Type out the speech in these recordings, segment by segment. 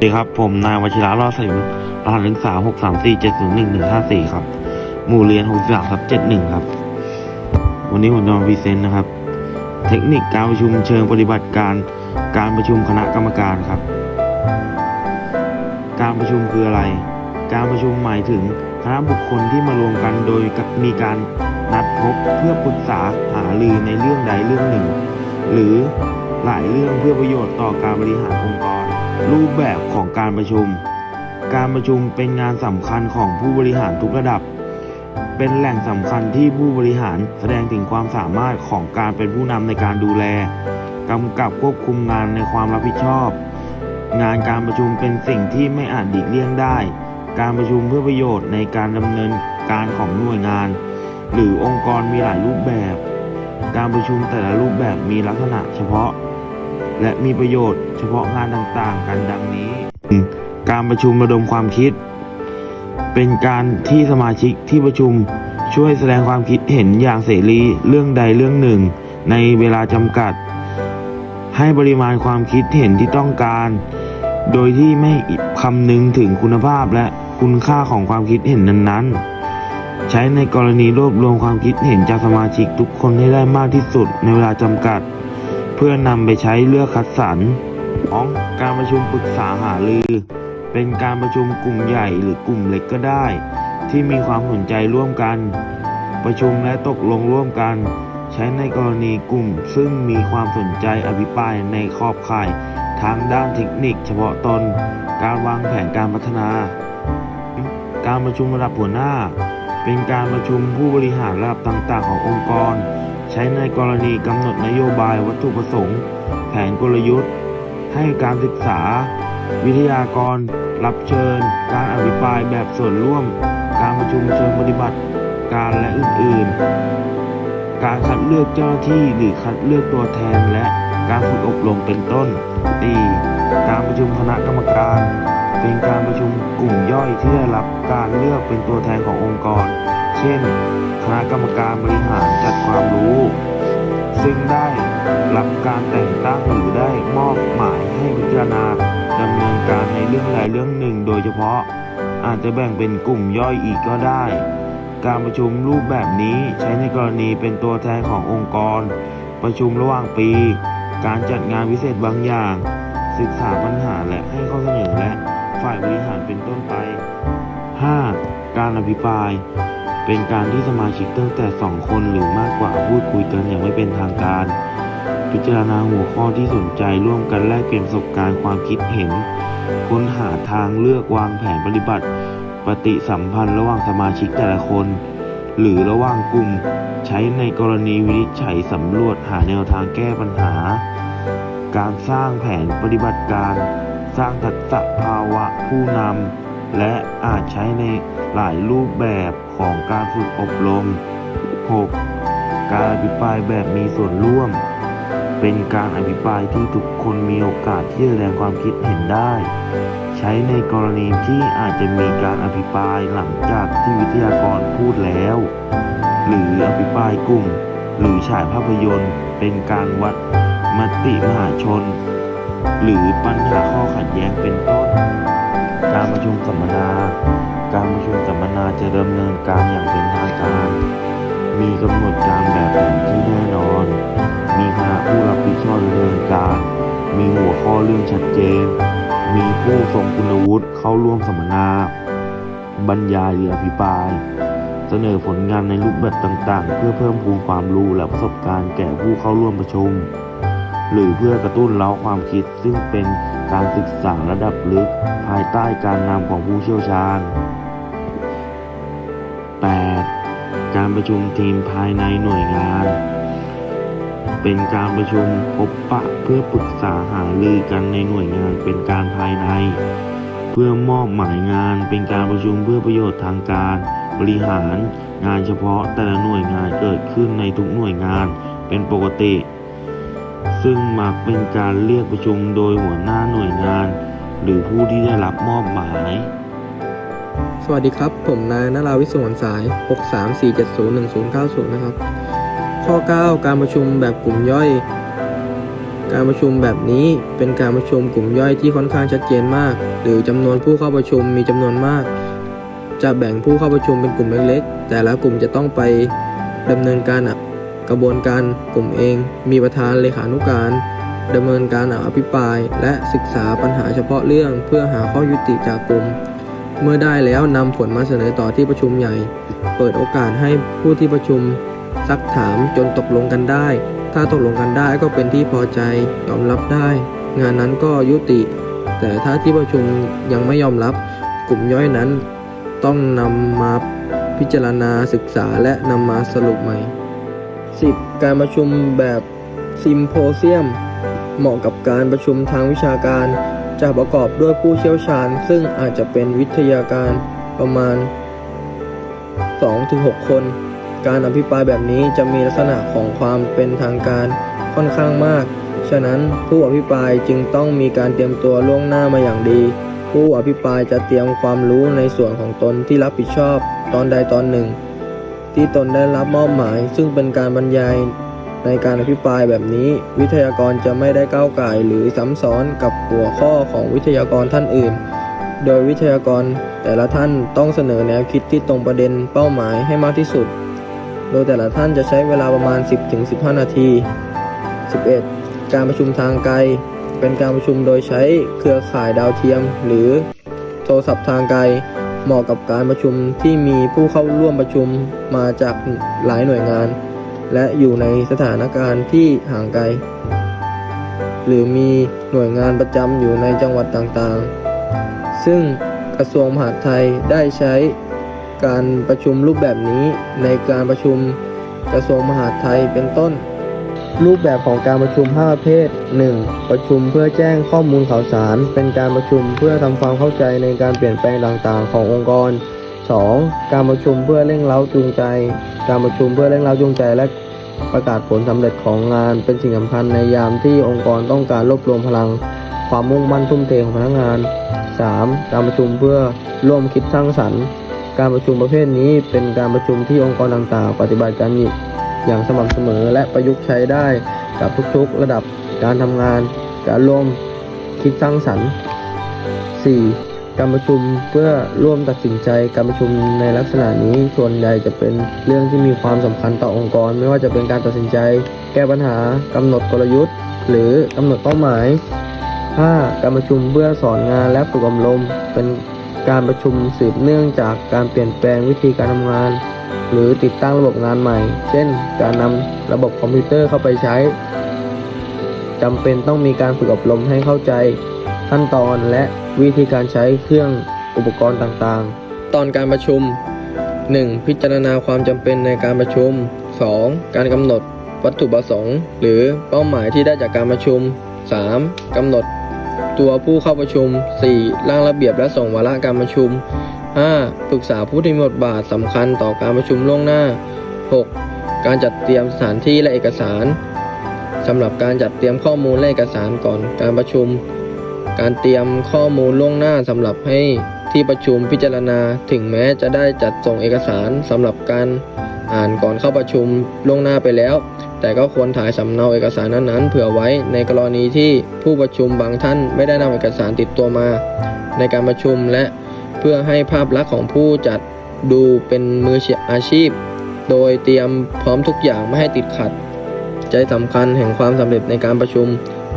สวัสดีครับ ผมนายวชิระรอดสิมรหัสลึกสามหกสามสี่เจ็ดศูนย์หนึ่งหนึ่งห้าสี่ครับ หมู่เรียนหกสามครับเจ็ดหนึ่งครับ วันนี้ผมจะมาพรีเซนต์นะครับ เทคนิคการประชุมเชิงปฏิบัติการ การประชุมคณะกรรมการครับ การประชุมคืออะไร การประชุมหมายถึงคณะบุคคลที่มารวมกันโดยมีการนัดพบเพื่อปรึกษาหารือในเรื่องใดเรื่องหนึ่ง หรือหลายเรื่องเพื่อประโยชน์ต่อการบริหารองค์กร รูปแบบของการประชุม การประชุมเป็นงานสำคัญของผู้บริหารทุกระดับ เป็นแหล่งสำคัญที่ผู้บริหารแสดงถึงความสามารถของการเป็นผู้นำในการดูแลกำกับควบคุมงานในความรับผิดชอบ งานการประชุมเป็นสิ่งที่ไม่อาจหลีกเลี่ยงได้ การประชุมเพื่อประโยชน์ในการดำเนินการของหน่วยงาน หรือองค์กรมีหลายรูปแบบ การประชุมแต่ละรูปแบบมีลักษณะเฉพาะ และมีประโยชน์เฉพาะงานต่างๆ กันดังนี้ การประชุมระดมความคิด เป็นการที่สมาชิกที่ประชุมช่วยแสดงความคิดเห็นอย่างเสรีเรื่องใดเรื่องหนึ่ง ในเวลาจำกัด ให้ปริมาณความคิดเห็นที่ต้องการ โดยที่ไม่คำนึงถึงคุณภาพและคุณค่าของความคิดเห็นนั้นๆ ใช้ในกรณีรวบรวมความคิดเห็นจากสมาชิกทุกคนให้ได้มากที่สุดในเวลาจำกัด เพื่อนำไปใช้เลือกคัดสรรของการประชุมปรึกษาหารือ เป็นการประชุมกลุ่มใหญ่หรือกลุ่มเล็กก็ได้ ที่มีความสนใจร่วมกัน ประชุมและตกลงร่วมกัน ใช้ในกรณีกลุ่ม ซึ่งมีความสนใจอภิปรายในขอบข่ายทางด้านเทคนิคเฉพาะตน การวางแผนการพัฒนา การประชุมระดับหัวหน้า เป็นการประชุมผู้บริหารระดับต่าง ๆ ขององค์กร ใช้ในกรณีกำหนดนโยบายวัตถุประสงค์ แผนกลยุทธ์ ให้การศึกษา วิทยากร รับเชิญ การอภิปรายแบบส่วนร่วม การประชุมเชิงปฏิบัติการและอื่นๆ การคัดเลือกเจ้าที่หรือคัดเลือกตัวแทนและการฝึกอบรมเป็นต้นตีการประชุมคณะกรรมการ เป็นการประชุมกลุ่มย่อยที่ได้รับการเลือกเป็นตัวแทนขององค์กร เช่น ณะกรรมการบริหารจัดความรู้ ซึ่งได้รับการแต่งตั้งหรือได้มอบหมายให้พิจารณาดำเนินการในเรื่องใดเรื่องหนึ่ง โดยเฉพาะอาจจะแบ่งเป็นกลุ่มย่อยอีกก็ได้ การประชุมรูปแบบนี้ใช้ในกรณีเป็นตัวแทนขององค์กร ประชุมระหว่างปี การจัดงานพิเศษบางอย่าง ศึกษาปัญหาและให้ข้อเสนอและฝ่ายบริหารเป็นต้นไป 5. การอภิปราย เป็นการที่สมาชิกตั้งแต่ 2 คนหรือมากกว่าพูดคุยกันอย่างไม่เป็นทางการ พิจารณาหัวข้อที่สนใจร่วมกันแลกเปลี่ยนประสบการณ์ความคิดเห็น ค้นหาทางเลือกวางแผนปฏิบัติ ปฏิสัมพันธ์ระหว่างสมาชิกแต่ละคน หรือระหว่างกลุ่ม ใช้ในกรณีวินิจฉัยสำรวจหาแนวทางแก้ปัญหา การสร้างแผนปฏิบัติการ สร้างทักษะภาวะผู้นำและอาจใช้ใน หลายรูปแบบของการฝึกอบรม 6. การอภิปรายแบบมีส่วนร่วม เป็นการอภิปรายที่ทุกคนมีโอกาสที่จะแสดงความคิดเห็นได้ ใช้ในกรณีที่อาจจะมีการอภิปรายหลังจากที่วิทยากรพูดแล้ว หรืออภิปรายกลุ่ม หรือฉายภาพยนตร์ เป็นการวัดมติมหาชน หรือปัญหาข้อขัดแย้งเป็นต้น การประชุมสัมมนา การประชุมสัมมนาจะดำเนินการอย่างเป็นทางการ มีกำหนดการแบบแผนที่แน่นอน มีคณะผู้รับผิดชอบดำเนินการ มีหัวข้อเรื่องชัดเจน มีผู้ทรงคุณวุฒิเข้าร่วมสัมมนา บรรยายหรืออภิปราย เสนอผลงานในรูปแบบต่างๆ เพื่อเพิ่มพูนความรู้และประสบการณ์แก่ผู้เข้าร่วมประชุม หรือเพื่อกระตุ้นเร้าความคิดซึ่งเป็นการศึกษาระดับลึก ภายใต้การนำของผู้เชี่ยวชาญ การประชุมทีมภายในหน่วยงาน เป็นการประชุมพบปะเพื่อปรึกษาหารือกันในหน่วยงานเป็นการภายใน เพื่อมอบหมายงานเป็นการประชุมเพื่อประโยชน์ทางการ บริหารงานเฉพาะแต่ละหน่วยงานเกิดขึ้นในทุกหน่วยงานเป็นปกติ ซึ่งมักเป็นการเรียกประชุมโดยหัวหน้าหน่วยงาน หรือผู้ที่ได้รับมอบหมาย สวัสดีครับ ผมนายนราวิศวรสาย 634701090 นะครับ ข้อ 9 การประชุมแบบกลุ่มย่อย การประชุมแบบนี้เป็นการประชุมกลุ่มย่อยที่ค่อนข้างชัดเจนมาก หรือจำนวนผู้เข้าประชุมมีจำนวนมาก จะแบ่งผู้เข้าประชุมเป็นกลุ่มเล็กๆ แต่ละกลุ่มจะต้องไปดำเนินการกระบวนการกลุ่มเอง มีประธานเลขานุการดำเนินการอภิปราย และศึกษาปัญหาเฉพาะเรื่องเพื่อหาข้อยุติจากกลุ่ม เมื่อได้แล้วนำผลมาเสนอต่อที่ประชุมใหญ่ เปิดโอกาสให้ผู้ที่ประชุมซักถามจนตกลงกันได้ ถ้าตกลงกันได้ก็เป็นที่พอใจยอมรับได้ งานนั้นก็ยุติ แต่ถ้าที่ประชุมยังไม่ยอมรับ กลุ่มย่อยนั้น ต้องนำมาพิจารณาศึกษาและนำมาสรุปใหม่ 10. การประชุมแบบซิมโพเซียม เหมาะกับการประชุมทางวิชาการ จะประกอบด้วยผู้เชี่ยวชาญ ซึ่งอาจจะเป็นวิทยาการประมาณ 2-6 คน การอภิปรายแบบนี้จะมีลักษณะของความเป็นทางการค่อนข้างมาก ฉะนั้นผู้อภิปรายจึงต้องมีการเตรียมตัวล่วงหน้ามาอย่างดี ผู้อภิปรายจะเตรียมความรู้ในส่วนของตนที่รับผิดชอบตอนใดตอนหนึ่ง ที่ตนได้รับมอบหมาย ซึ่งเป็นการบรรยาย ในการอภิปรายแบบนี้ วิทยากรจะไม่ได้ก้าวไก่หรือซ้ำซ้อนกับหัวข้อของวิทยากรท่านอื่น โดยวิทยากรแต่ละท่านต้องเสนอแนวคิดที่ตรงประเด็นเป้าหมายให้มากที่สุด โดยแต่ละท่านจะใช้เวลาประมาณ 10-15 นาที 11. การประชุมทางไกล เป็นการประชุมโดยใช้เครือข่ายดาวเทียม หรือโทรศัพท์ทางไกล เหมาะกับการประชุมที่มีผู้เข้าร่วมประชุมมาจากหลายหน่วยงาน และอยู่ในสถานการณ์ที่ห่างไกล หรือมีหน่วยงานประจำอยู่ในจังหวัดต่างๆ ซึ่งกระทรวงมหาดไทยได้ใช้การประชุมรูปแบบนี้ในการประชุมกระทรวงมหาดไทยเป็นต้น รูปแบบของการประชุม 5 ประเภท 1. ประชุมเพื่อแจ้งข้อมูลข่าวสาร เป็นการประชุมเพื่อทำความเข้าใจในการเปลี่ยนแปลงต่างๆ ขององค์กร 2. การประชุมเพื่อเร่งเร้าจูงใจ การประชุมเพื่อเร่งเร้าจูงใจ และประกาศผลสำเร็จของงานเป็นสิ่งสำคัญในยามที่องค์กรต้องการรวบรวมพลัง ความมุ่งมั่นทุ่มเทของพนักงาน 3. การประชุมเพื่อร่วมคิดสร้างสรรค์ การประชุมประเภทนี้เป็นการประชุมที่องค์กรต่างๆ ปฏิบัติกันอย่างสม่ำเสมอ และประยุกต์ใช้ได้กับทุกๆ ระดับการทำงาน การร่วมคิดสร้างสรรค์ 4. การประชุมเพื่อร่วมตัดสินใจการประชุมในลักษณะนี้ส่วนใหญ่จะเป็นเรื่องที่มีความสำคัญต่อองค์กร ไม่ว่าจะเป็นการตัดสินใจ แก้ปัญหากำหนดกลยุทธ์ หรือกำหนดเป้าหมาย 5. การประชุมเพื่อสอนงานและฝึกอบรมเป็นการประชุมสืบเนื่องจากการเปลี่ยนแปลงวิธีการทำงาน หรือติดตั้งระบบงานใหม่ เช่น การนำระบบคอมพิวเตอร์เข้าไปใช้จำเป็นต้องมีการฝึกอบรมให้เข้าใจ ขั้นตอนและวิธีการใช้เครื่องอุปกรณ์ต่างๆ ตอนการประชุม 1. พิจารณาความจำเป็นในการประชุม 2. การกำหนดวัตถุประสงค์ หรือเป้าหมายที่ได้จากการประชุม 3. กำหนด ตัวผู้เข้าประชุม 4. ร่างระเบียบและส่งวาระการประชุม 5. ปรึกษาผู้ที่มีบทบาทสำคัญต่อการประชุมล่วงหน้า 6. การจัดเตรียมสถานที่และเอกสารสำหรับการจัดเตรียมข้อมูลและเอกสารก่อนการประชุม การเตรียมข้อมูลล่วงหน้าสำหรับให้ที่ประชุมพิจารณาถึงแม้จะได้จัดส่งเอกสารสำหรับการอ่านก่อนเข้าประชุมล่วงหน้าไปแล้ว แต่ก็ควรถ่ายสำเนาเอกสารนั้นๆ เผื่อไว้ในกรณีที่ผู้ประชุมบางท่านไม่ได้นำเอกสารติดตัวมา ในการประชุมและเพื่อให้ภาพลักษณ์ของผู้จัดดูเป็นมืออาชีพ โดยเตรียมพร้อมทุกอย่างไม่ให้ติดขัด ใจสำคัญแห่งความสำเร็จในการประชุม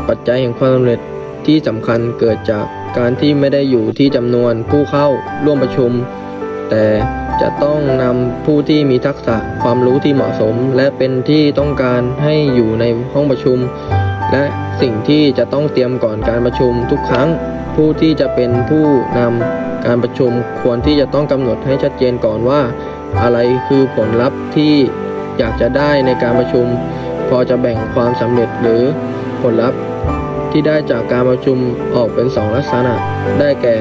ปัจจัยแห่งความสำเร็จ ที่สำคัญเกิดจากการที่ไม่ได้อยู่ที่จำนวนผู้เข้าร่วมประชุม แต่จะต้องนำผู้ที่มีทักษะความรู้ที่เหมาะสม และเป็นที่ต้องการให้อยู่ในห้องประชุม และสิ่งที่จะต้องเตรียมก่อนการประชุมทุกครั้ง ผู้ที่จะเป็นผู้นำการประชุมควรที่จะต้องกำหนดให้ชัดเจนก่อนว่า อะไรคือผลลัพธ์ที่อยากจะได้ในการประชุม พอจะแบ่งความสำเร็จหรือผลลัพธ์ ที่ได้จากการประชุมออกเป็นสองลักษณะ ได้แก่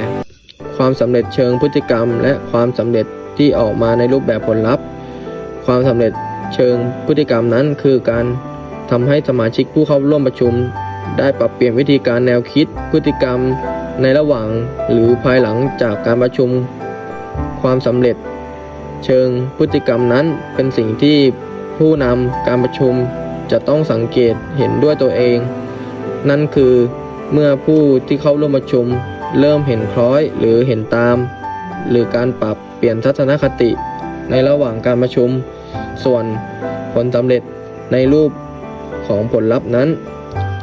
ความสำเร็จเชิงพฤติกรรม และความสำเร็จที่ออกมาในรูปแบบผลลัพธ์ ความสำเร็จเชิงพฤติกรรมนั้นคือการทำให้สมาชิกผู้เข้าร่วมประชุม ได้ปรับเปลี่ยนวิธีการแนวคิดพฤติกรรมในระหว่างหรือภายหลังจากการประชุม ความสำเร็จ เชิงพฤติกรรมนั้นเป็นสิ่งที่ผู้นำการประชุมจะต้องสังเกตเห็นด้วยตัวเอง นั่นคือเมื่อผู้ที่เข้าร่วมประชุม เริ่มเห็นคล้อยหรือเห็นตาม หรือการปรับเปลี่ยนทัศนคติ ในระหว่างการประชุม ส่วนผลสำเร็จในรูปของผลลัพธ์นั้น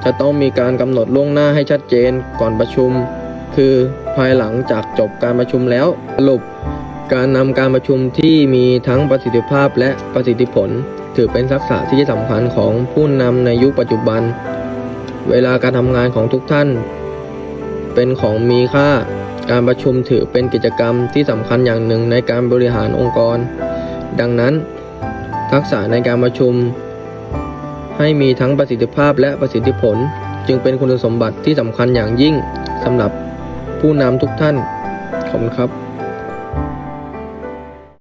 จะต้องมีการกำหนดล่วงหน้าให้ชัดเจนก่อนประชุม คือภายหลังจากจบการประชุมแล้วสรุปการนำการประชุมที่มีทั้งประสิทธิภาพและประสิทธิผล ถือเป็นทักษะที่สำคัญของผู้นำในยุคปัจจุบัน เวลาการทำงานของทุกท่าน เป็นของมีค่า การประชุมถือเป็นกิจกรรมที่สำคัญอย่างหนึ่งในการบริหารองค์กร ดังนั้น ทักษะในการประชุม ให้มีทั้งประสิทธิภาพและประสิทธิผล จึงเป็นคุณสมบัติที่สำคัญอย่างยิ่งสำหรับผู้นำทุกท่าน ขอบคุณครับ